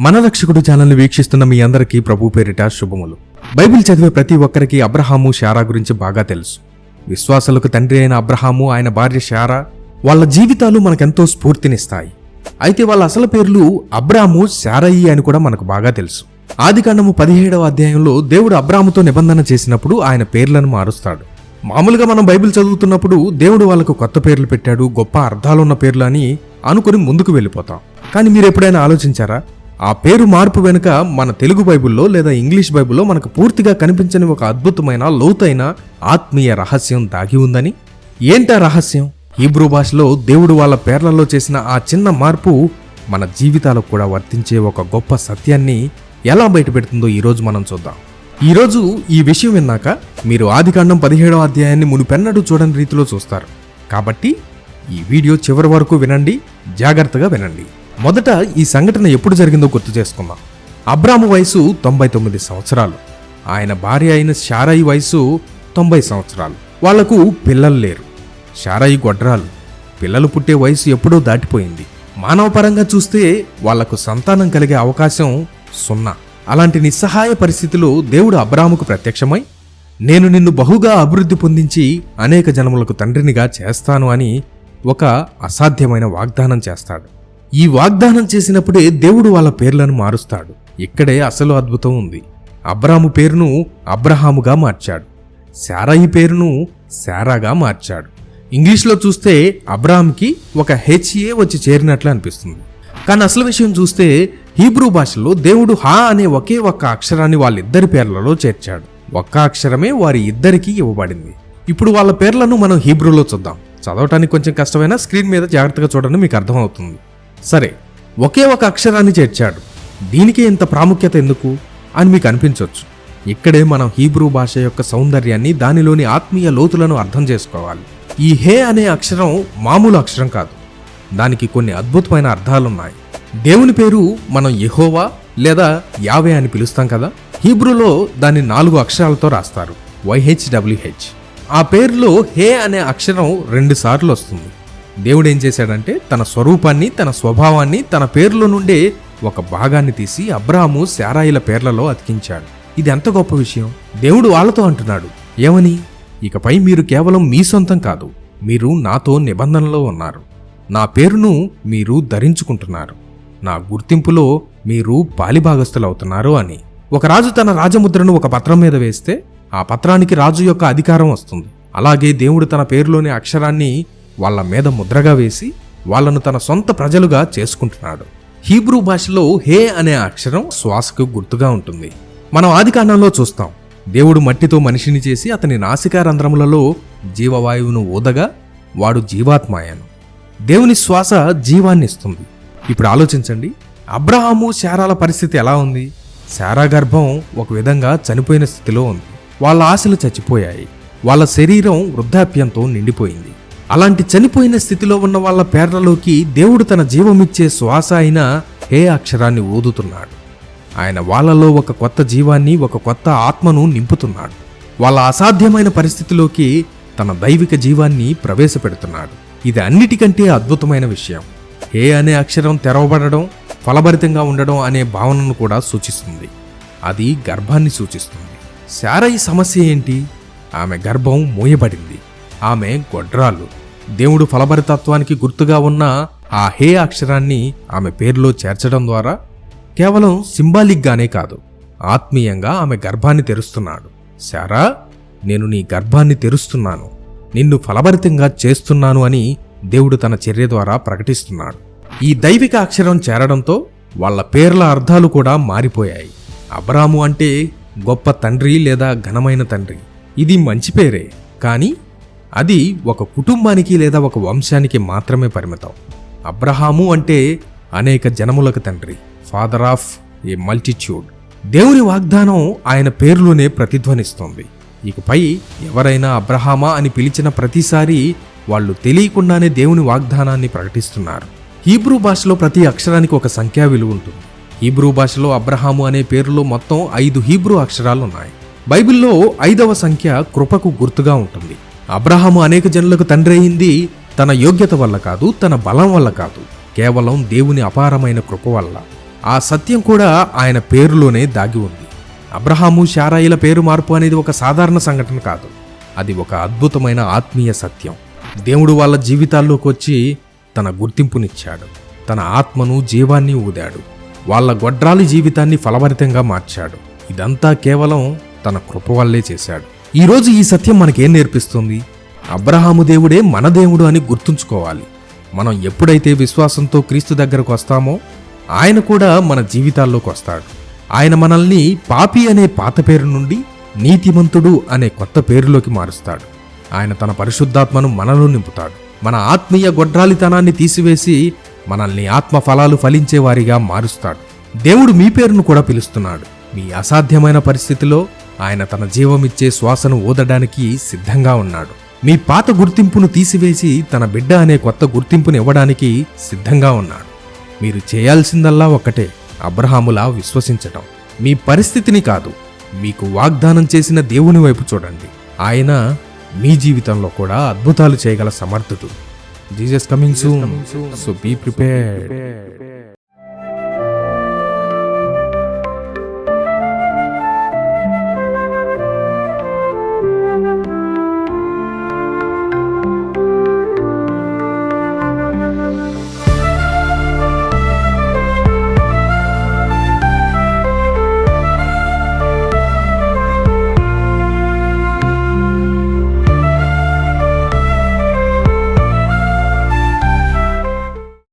మన రక్షకుడు ఛానల్ని వీక్షిస్తున్న మీ అందరికీ ప్రభు పేరిట శుభములు. బైబిల్ చదివే ప్రతి ఒక్కరికి అబ్రహాము శారా గురించి బాగా తెలుసు. విశ్వాసులకు తండ్రి అయిన అబ్రహాము ఆయన భార్య శారా వాళ్ళ జీవితాలు మనకెంతో స్ఫూర్తినిస్తాయి. అయితే వాళ్ళ అసలు పేర్లు అబ్రాము శారయ్యి అని కూడా మనకు బాగా తెలుసు. ఆదికాండము పదిహేడవ అధ్యాయంలో దేవుడు అబ్రాముతో నిబంధన చేసినప్పుడు ఆయన పేర్లను మారుస్తాడు. మామూలుగా మనం బైబిల్ చదువుతున్నప్పుడు దేవుడు వాళ్ళకు కొత్త పేర్లు పెట్టాడు గొప్ప అర్థాలున్న పేర్లు అని అనుకుని ముందుకు వెళ్ళిపోతాం. కానీ మీరు ఎప్పుడైనా ఆలోచించారా? ఆ పేరు మార్పు వెనుక మన తెలుగు బైబిల్లో లేదా ఇంగ్లీష్ బైబిల్లో మనకు పూర్తిగా కనిపించని ఒక అద్భుతమైన లోతైన ఆత్మీయ రహస్యం దాగి ఉందని. ఏంటా రహస్యం? హీబ్రూ భాషలో దేవుడు వాళ్ళ పేర్లలో చేసిన ఆ చిన్న మార్పు మన జీవితాలకు కూడా వర్తించే ఒక గొప్ప సత్యాన్ని ఎలా బయటపెడుతుందో ఈరోజు మనం చూద్దాం. ఈరోజు ఈ విషయం విన్నాక మీరు ఆదికాండం పదిహేడవ అధ్యాయాన్ని మునుపెన్నడూ చూడని రీతిలో చూస్తారు. కాబట్టి ఈ వీడియో చివరి వరకు వినండి జాగ్రత్తగా వినండి. మొదట ఈ సంఘటన ఎప్పుడు జరిగిందో గుర్తు చేసుకుందాం. అబ్రాము వయసు తొంభై తొమ్మిది సంవత్సరాలు. ఆయన భార్య అయిన షారాయి వయసు తొంభై సంవత్సరాలు. వాళ్ళకు పిల్లలు లేరు. శారాయి గొడ్రాలు. పిల్లలు పుట్టే వయసు ఎప్పుడో దాటిపోయింది. మానవపరంగా చూస్తే వాళ్ళకు సంతానం కలిగే అవకాశం సున్నా. అలాంటి నిస్సహాయ పరిస్థితిలో దేవుడు అబ్రాముకు ప్రత్యక్షమై నేను నిన్ను బహుగా అభివృద్ధి పొందించి అనేక జనములకు తండ్రినిగా చేస్తాను అని ఒక అసాధ్యమైన వాగ్దానం చేస్తాడు. ఈ వాగ్దానం చేసినప్పుడే దేవుడు వాళ్ళ పేర్లను మారుస్తాడు. ఇక్కడే అసలు అద్భుతం ఉంది. అబ్రాము పేరును అబ్రహాముగా మార్చాడు. శారాయి పేరును శారాగా మార్చాడు. ఇంగ్లీష్లో చూస్తే అబ్రాహాంకి ఒక హెచ్ఏ వచ్చి చేరినట్లు అనిపిస్తుంది. కానీ అసలు విషయం చూస్తే హీబ్రూ భాషలో దేవుడు హా అనే ఒకే ఒక్క అక్షరాన్ని వాళ్ళిద్దరి పేర్లలో చేర్చాడు. ఒక్క అక్షరమే వారి ఇద్దరికీ ఇవ్వబడింది. ఇప్పుడు వాళ్ళ పేర్లను మనం హీబ్రూలో చూద్దాం. చదవటానికి కొంచెం కష్టమైనా స్క్రీన్ మీద జాగ్రత్తగా చూడండి మీకు అర్థమవుతుంది. సరే ఒకే ఒక అక్షరాన్ని చేర్చాడు. దీనికి ఇంత ప్రాముఖ్యత ఎందుకు? అని మీకు అనిపించవచ్చు ఇక్కడే మనం హీబ్రూ భాష యొక్క సౌందర్యాన్ని దానిలోని ఆత్మీయ లోతులను అర్థం చేసుకోవాలి. ఈ హే అనే అక్షరం మామూలు అక్షరం కాదు. దానికి కొన్ని అద్భుతమైన అర్థాలున్నాయి. దేవుని పేరు మనం యహోవా లేదా యావే అని పిలుస్తాం కదా? హీబ్రూలో దాన్ని నాలుగు అక్షరాలతో రాస్తారు. వైహెచ్డబ్ల్యూహెచ్ ఆ పేరులో హే అనే అక్షరం రెండు సార్లు వస్తుంది. దేవుడు ఏం చేశాడంటే తన స్వరూపాన్ని తన స్వభావాన్ని తన పేరులో నుండే ఒక భాగాన్ని తీసి అబ్రాహాము శారాయిల పేర్లలో అతికించాడు. ఇది ఎంత గొప్ప విషయం? దేవుడు వాళ్ళతో అంటున్నాడు ఏమని? ఇకపై మీరు కేవలం మీ సొంతం కాదు మీరు నాతో నిబంధనలో ఉన్నారు. నా పేరును మీరు ధరించుకుంటున్నారు. నా గుర్తింపులో మీరు పాలిభాగస్తులవుతున్నారు అని. ఒక రాజు తన రాజముద్రను ఒక పత్రం మీద వేస్తే ఆ పత్రానికి రాజు యొక్క అధికారం వస్తుంది. అలాగే దేవుడు తన పేరులోని అక్షరాన్ని వాళ్ళ మీద ముద్రగా వేసి వాళ్ళను తన సొంత ప్రజలుగా చేసుకుంటున్నాడు. హీబ్రూ భాషలో హే అనే అక్షరం శ్వాసకు గుర్తుగా ఉంటుంది. మనం ఆదికాండంలో చూస్తాం. దేవుడు మట్టితో మనిషిని చేసి అతని నాసికా రంధ్రములలో జీవవాయువును ఊదగా వాడు జీవాత్మాయను. దేవుని శ్వాస జీవాన్ని ఇస్తుంది. ఇప్పుడు ఆలోచించండి. అబ్రహాము శారాల పరిస్థితి ఎలా ఉంది? శారా గర్భం ఒక విధంగా చనిపోయిన స్థితిలో ఉంది. వాళ్ళ ఆశలు చచ్చిపోయాయి. వాళ్ళ శరీరం వృద్ధాప్యంతో నిండిపోయింది. అలాంటి చనిపోయిన స్థితిలో ఉన్న వాళ్ళ పేర్లలోకి దేవుడు తన జీవమిచ్చే శ్వాస అయిన హే అక్షరాన్ని ఊదుతున్నాడు. ఆయన వాళ్ళలో ఒక కొత్త జీవాన్ని ఒక కొత్త ఆత్మను నింపుతున్నాడు. వాళ్ళ అసాధ్యమైన పరిస్థితిలోకి తన దైవిక జీవాన్ని ప్రవేశపెడుతున్నాడు. ఇది అన్నిటికంటే అద్భుతమైన విషయం. హే అనే అక్షరం తెరవబడడం ఫలభరితంగా ఉండడం అనే భావనను కూడా సూచిస్తుంది. అది గర్భాన్ని సూచిస్తుంది. శారయి సమస్య ఏంటి? ఆమె గర్భం మూయబడింది. ఆమె గొడ్రాలు. దేవుడు ఫలభరితత్వానికి గుర్తుగా ఉన్న ఆ హే అక్షరాన్ని ఆమె పేరులో చేర్చడం ద్వారా కేవలం సింబాలిక్గానే కాదు ఆత్మీయంగా ఆమె గర్భాన్ని తెరుస్తున్నాడు. శారా నేను నీ గర్భాన్ని తెరుస్తున్నాను. నిన్ను ఫలభరితంగా చేస్తున్నాను అని దేవుడు తన చర్య ద్వారా ప్రకటిస్తున్నాడు. ఈ దైవిక అక్షరం చేరడంతో వాళ్ళ పేర్ల అర్థాలు కూడా మారిపోయాయి. అబ్రాము అంటే గొప్ప తండ్రి లేదా ఘనమైన తండ్రి. ఇది మంచి పేరే. కానీ అది ఒక కుటుంబానికి లేదా ఒక వంశానికి మాత్రమే పరిమితం. అబ్రహాము అంటే అనేక జనములకు తండ్రి ఫాదర్ ఆఫ్ ఏ మల్టిట్యూడ్ దేవుని వాగ్దానం ఆయన పేరులోనే ప్రతిధ్వనిస్తోంది. ఇకపై ఎవరైనా అబ్రహామా అని పిలిచిన ప్రతిసారి వాళ్ళు తెలియకుండానే దేవుని వాగ్దానాన్ని ప్రకటిస్తున్నారు. హీబ్రూ భాషలో ప్రతి అక్షరానికి ఒక సంఖ్యా విలువ ఉంటుంది. హీబ్రూ భాషలో అబ్రహాము అనే పేరులో మొత్తం ఐదు హీబ్రూ అక్షరాలు ఉన్నాయి బైబిల్లో ఐదవ సంఖ్య కృపకు గుర్తుగా ఉంటుంది. అబ్రహాము అనేక జనులకు తండ్రి అయింది. తన యోగ్యత వల్ల కాదు తన బలం వల్ల కాదు. కేవలం దేవుని అపారమైన కృప వల్ల. ఆ సత్యం కూడా ఆయన పేరులోనే దాగి ఉంది. అబ్రహాము శారాయిల పేరు మార్పు అనేది ఒక సాధారణ సంఘటన కాదు. అది ఒక అద్భుతమైన ఆత్మీయ సత్యం. దేవుడు వాళ్ళ జీవితాల్లోకి వచ్చి తన గుర్తింపునిచ్చాడు. తన ఆత్మను జీవాన్ని ఊదాడు. వాళ్ళ గొడ్రాలి జీవితాన్ని ఫలభరితంగా మార్చాడు. ఇదంతా కేవలం తన కృప వల్లే చేశాడు. ఈరోజు ఈ సత్యం మనకేం నేర్పిస్తుంది? అబ్రహాము దేవుడే మన దేవుడు అని గుర్తుంచుకోవాలి. మనం ఎప్పుడైతే విశ్వాసంతో క్రీస్తు దగ్గరకు వస్తామో ఆయన కూడా మన జీవితాల్లోకి వస్తాడు. ఆయన మనల్ని పాపి అనే పాత పేరు నుండి నీతిమంతుడు అనే కొత్త పేరులోకి మారుస్తాడు. ఆయన తన పరిశుద్ధాత్మను మనలో నింపుతాడు. మన ఆత్మీయ గొడ్రాలితనాన్ని తీసివేసి మనల్ని ఆత్మ ఫలాలు ఫలించే వారిగా మారుస్తాడు. దేవుడు మీ పేరును కూడా పిలుస్తున్నాడు. మీ అసాధ్యమైన పరిస్థితిలో ఆయన తన జీవమిచ్చే శ్వాసను ఊదడానికి సిద్ధంగా ఉన్నాడు. మీ పాత గుర్తింపును తీసివేసి తన బిడ్డ అనే కొత్త గుర్తింపును ఇవ్వడానికి సిద్ధంగా ఉన్నాడు. మీరు చేయాల్సిందల్లా ఒక్కటే అబ్రహాములా విశ్వసించటం. మీ పరిస్థితిని కాదు మీకు వాగ్దానం చేసిన దేవుని వైపు చూడండి. ఆయన మీ జీవితంలో కూడా అద్భుతాలు చేయగల సమర్థుడు. Jesus coming soon. So be prepared